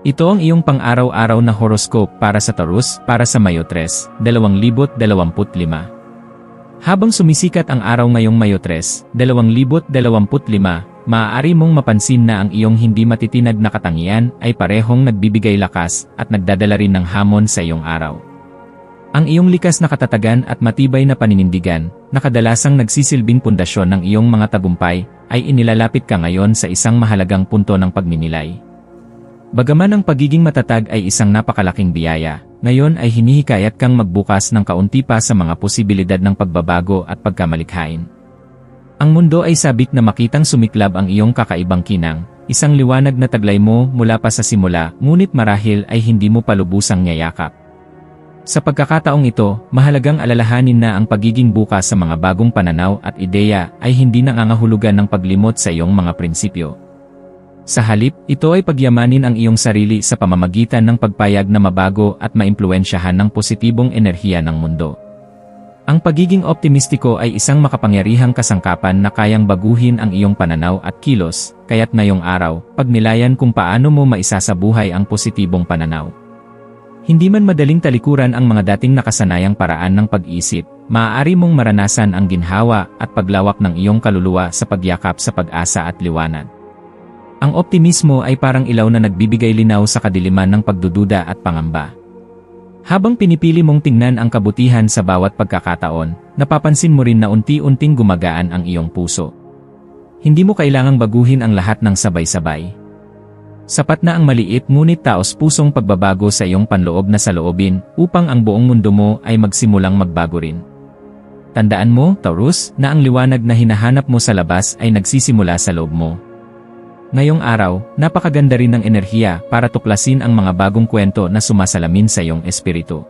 Ito ang iyong pang-araw-araw na horoscope para sa Taurus para sa Mayo 3, 2025. Habang sumisikat ang araw ngayong Mayo 3, 2025, maaari mong mapansin na ang iyong hindi matitinag na katangian ay parehong nagbibigay lakas at nagdadala rin ng hamon sa iyong araw. Ang iyong likas na katatagan at matibay na paninindigan, na kadalasang nagsisilbing pundasyon ng iyong mga tagumpay, ay inilalapit ka ngayon sa isang mahalagang punto ng pagninilay. Bagaman ang pagiging matatag ay isang napakalaking biyaya, ngayon ay hinihikayat kang magbukas ng kaunti pa sa mga posibilidad ng pagbabago at pagkamalikhain. Ang mundo ay sabik na makitang sumiklab ang iyong kakaibang kinang, isang liwanag na taglay mo mula pa sa simula, ngunit marahil ay hindi mo palubusang nyayakap. Sa pagkakataong ito, mahalagang alalahanin na ang pagiging bukas sa mga bagong pananaw at ideya ay hindi nangangahulugan ng paglimot sa iyong mga prinsipyo. Sa halip, ito ay pagyamanin ang iyong sarili sa pamamagitan ng pagpayag na mabago at maimpluensyahan ng positibong enerhiya ng mundo. Ang pagiging optimistiko ay isang makapangyarihang kasangkapan na kayang baguhin ang iyong pananaw at kilos, kaya't ngayong araw, pagnilayan kung paano mo maisasabuhay ang positibong pananaw. Hindi man madaling talikuran ang mga dating nakasanayang paraan ng pag-isip, maaari mong maranasan ang ginhawa at paglawak ng iyong kaluluwa sa pagyakap sa pag-asa at liwanag. Ang optimismo ay parang ilaw na nagbibigay linaw sa kadiliman ng pagdududa at pangamba. Habang pinipili mong tingnan ang kabutihan sa bawat pagkakataon, napapansin mo rin na unti-unting gumagaan ang iyong puso. Hindi mo kailangang baguhin ang lahat ng sabay-sabay. Sapat na ang maliit ngunit taos pusong pagbabago sa iyong panloob na saloobin upang ang buong mundo mo ay magsimulang magbago rin. Tandaan mo, Taurus, na ang liwanag na hinahanap mo sa labas ay nagsisimula sa loob mo. Ngayong araw, napakaganda rin ng enerhiya para tuklasin ang mga bagong kwento na sumasalamin sa iyong espiritu.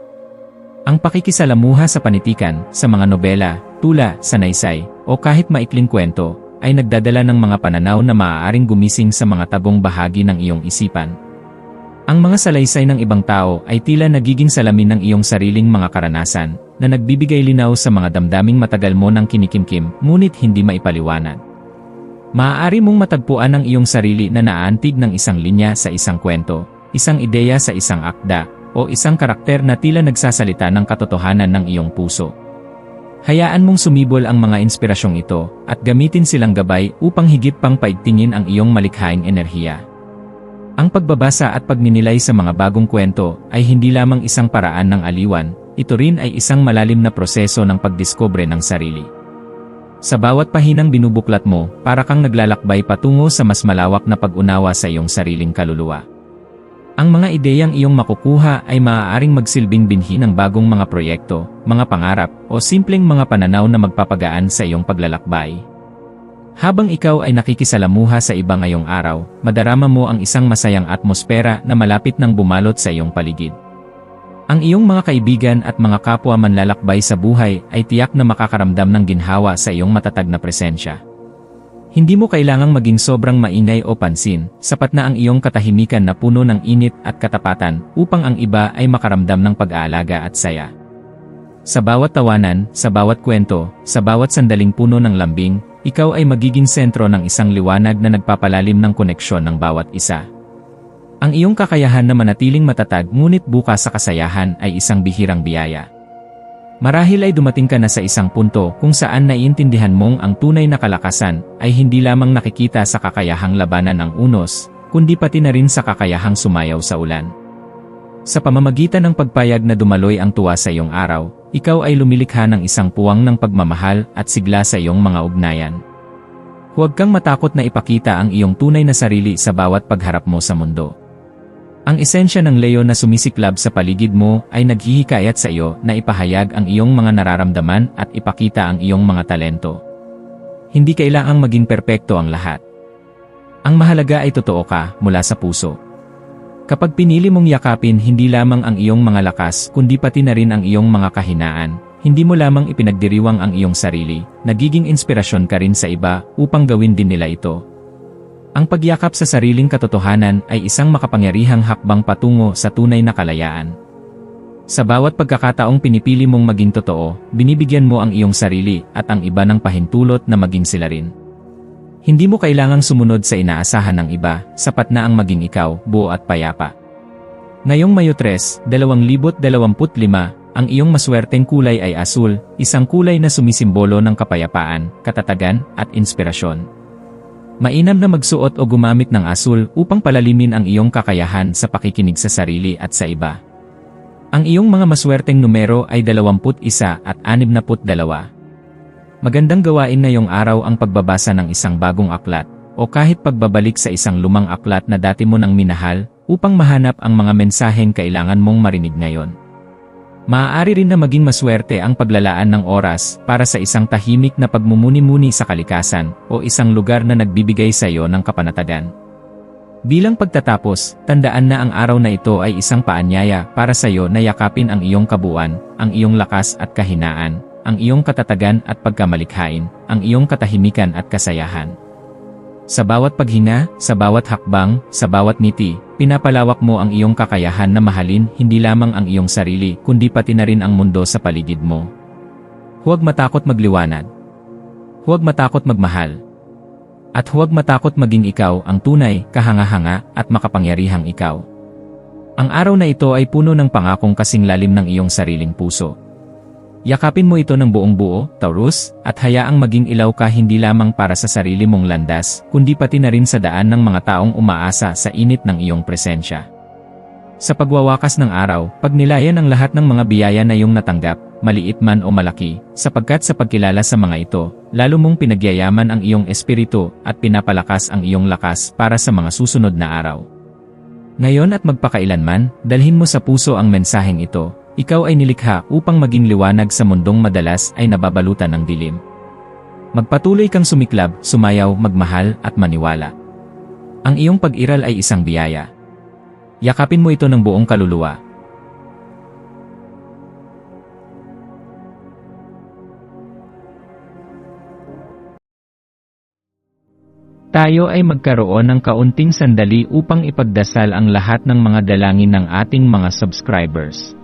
Ang pakikisalamuha sa panitikan, sa mga nobela, tula, sanaysay, o kahit maikling kwento, ay nagdadala ng mga pananaw na maaaring gumising sa mga tabong bahagi ng iyong isipan. Ang mga salaysay ng ibang tao ay tila nagiging salamin ng iyong sariling mga karanasan, na nagbibigay linaw sa mga damdaming matagal mo ng kinikimkim, ngunit hindi maipaliwanag. Maaari mong matagpuan ang iyong sarili na naantig ng isang linya sa isang kwento, isang ideya sa isang akda, o isang karakter na tila nagsasalita ng katotohanan ng iyong puso. Hayaan mong sumibol ang mga inspirasyong ito at gamitin silang gabay upang higit pang paigtingin ang iyong malikhaing enerhiya. Ang pagbabasa at pagninilay sa mga bagong kwento ay hindi lamang isang paraan ng aliwan, ito rin ay isang malalim na proseso ng pagdiskobre ng sarili. Sa bawat pahinang binubuklat mo, para kang naglalakbay patungo sa mas malawak na pag-unawa sa iyong sariling kaluluwa. Ang mga ideyang iyong makukuha ay maaaring magsilbing binhi ng bagong mga proyekto, mga pangarap, o simpleng mga pananaw na magpapagaan sa iyong paglalakbay. Habang ikaw ay nakikisalamuha sa iba ngayong araw, madarama mo ang isang masayang atmosfera na malapit ng bumalot sa iyong paligid. Ang iyong mga kaibigan at mga kapwa manlalakbay sa buhay ay tiyak na makakaramdam ng ginhawa sa iyong matatag na presensya. Hindi mo kailangang maging sobrang maingay o pansin, sapat na ang iyong katahimikan na puno ng init at katapatan upang ang iba ay makaramdam ng pag-aalaga at saya. Sa bawat tawanan, sa bawat kwento, sa bawat sandaling puno ng lambing, ikaw ay magiging sentro ng isang liwanag na nagpapalalim ng koneksyon ng bawat isa. Ang iyong kakayahan na manatiling matatag ngunit bukas sa kasayahan ay isang bihirang biyaya. Marahil ay dumating ka na sa isang punto kung saan naiintindihan mong ang tunay na kalakasan ay hindi lamang nakikita sa kakayahang labanan ng unos, kundi pati na rin sa kakayahang sumayaw sa ulan. Sa pamamagitan ng pagpayag na dumaloy ang tuwa sa iyong araw, ikaw ay lumilikha ng isang puwang ng pagmamahal at sigla sa iyong mga ugnayan. Huwag kang matakot na ipakita ang iyong tunay na sarili sa bawat pagharap mo sa mundo. Ang esensya ng Leo na sumisiklab sa paligid mo ay naghihikayat sa iyo na ipahayag ang iyong mga nararamdaman at ipakita ang iyong mga talento. Hindi kailangang maging perpekto ang lahat. Ang mahalaga ay totoo ka mula sa puso. Kapag pinili mong yakapin hindi lamang ang iyong mga lakas kundi pati na rin ang iyong mga kahinaan, hindi mo lamang ipinagdiriwang ang iyong sarili, nagiging inspirasyon ka rin sa iba upang gawin din nila ito. Ang pagyakap sa sariling katotohanan ay isang makapangyarihang hakbang patungo sa tunay na kalayaan. Sa bawat pagkakataong pinipili mong maging totoo, binibigyan mo ang iyong sarili at ang iba ng pahintulot na maging sila rin. Hindi mo kailangang sumunod sa inaasahan ng iba, sapat na ang maging ikaw, buo at payapa. Ngayong Mayo 3, 2025, ang iyong maswerteng kulay ay asul, isang kulay na sumisimbolo ng kapayapaan, katatagan, at inspirasyon. Mainam na magsuot o gumamit ng asul upang palalimin ang iyong kakayahan sa pakikinig sa sarili at sa iba. Ang iyong mga maswerteng numero ay 21 at 62. Magandang gawain na yung araw ang pagbabasa ng isang bagong aklat, o kahit pagbabalik sa isang lumang aklat na dati mo nang minahal, upang mahanap ang mga mensaheng kailangan mong marinig ngayon. Maaari rin na maging maswerte ang paglalaan ng oras para sa isang tahimik na pagmumuni-muni sa kalikasan o isang lugar na nagbibigay sa iyo ng kapanatagan. Bilang pagtatapos, tandaan na ang araw na ito ay isang paanyaya para sa iyo na yakapin ang iyong kabuuan, ang iyong lakas at kahinaan, ang iyong katatagan at pagkamalikhain, ang iyong katahimikan at kasayahan. Sa bawat paghinga, sa bawat hakbang, sa bawat ngiti, pinapalawak mo ang iyong kakayahan na mahalin hindi lamang ang iyong sarili kundi pati na rin ang mundo sa paligid mo. Huwag matakot magliwanag. Huwag matakot magmahal. At huwag matakot maging ikaw ang tunay, kahanga-hanga, at makapangyarihang ikaw. Ang araw na ito ay puno ng pangakong kasing lalim ng iyong sariling puso. Yakapin mo ito ng buong buo, Taurus, at hayaang maging ilaw ka hindi lamang para sa sarili mong landas, kundi pati na rin sa daan ng mga taong umaasa sa init ng iyong presensya. Sa pagwawakas ng araw, pagnilayan ang lahat ng mga biyaya na iyong natanggap, maliit man o malaki, sapagkat sa pagkilala sa mga ito, lalo mong pinagyayaman ang iyong espiritu at pinapalakas ang iyong lakas para sa mga susunod na araw. Ngayon at magpakailanman, dalhin mo sa puso ang mensaheng ito, ikaw ay nilikha upang maging liwanag sa mundong madalas ay nababalutan ng dilim. Magpatuloy kang sumiklab, sumayaw, magmahal at maniwala. Ang iyong pag-iral ay isang biyaya. Yakapin mo ito ng buong kaluluwa. Tayo ay magkaroon ng kaunting sandali upang ipagdasal ang lahat ng mga dalangin ng ating mga subscribers,